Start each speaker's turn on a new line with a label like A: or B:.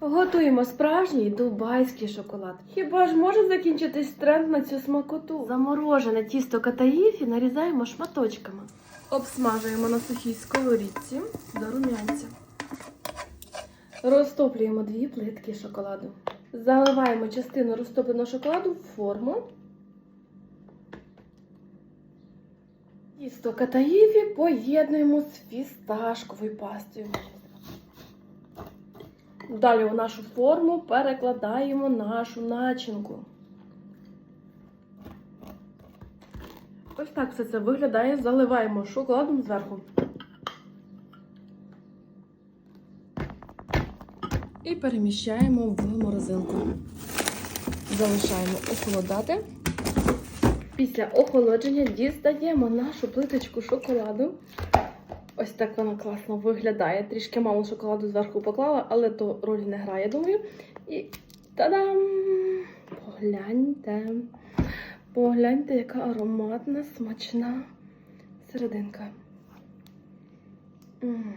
A: Готуємо справжній дубайський шоколад. Хіба ж може закінчитись тренд на цю смакоту? Заморожене тісто катаїфі нарізаємо шматочками. Обсмажуємо на сухій сковорідці до рум'янця. Розтоплюємо дві плитки шоколаду. Заливаємо частину розтопленого шоколаду в форму. Тісто катаїві поєднуємо з фісташковою пастою. Далі у нашу форму перекладаємо нашу начинку. Ось так все це виглядає. Заливаємо шоколадом зверху. І переміщаємо в морозилку. Залишаємо охолодати. Після охолодження дістаємо нашу плиточку шоколаду. Ось так вона класно виглядає. Трішки мало шоколаду зверху поклала, але то роль не грає, думаю. І та-дам! Погляньте. Погляньте, яка ароматна, смачна серединка. М.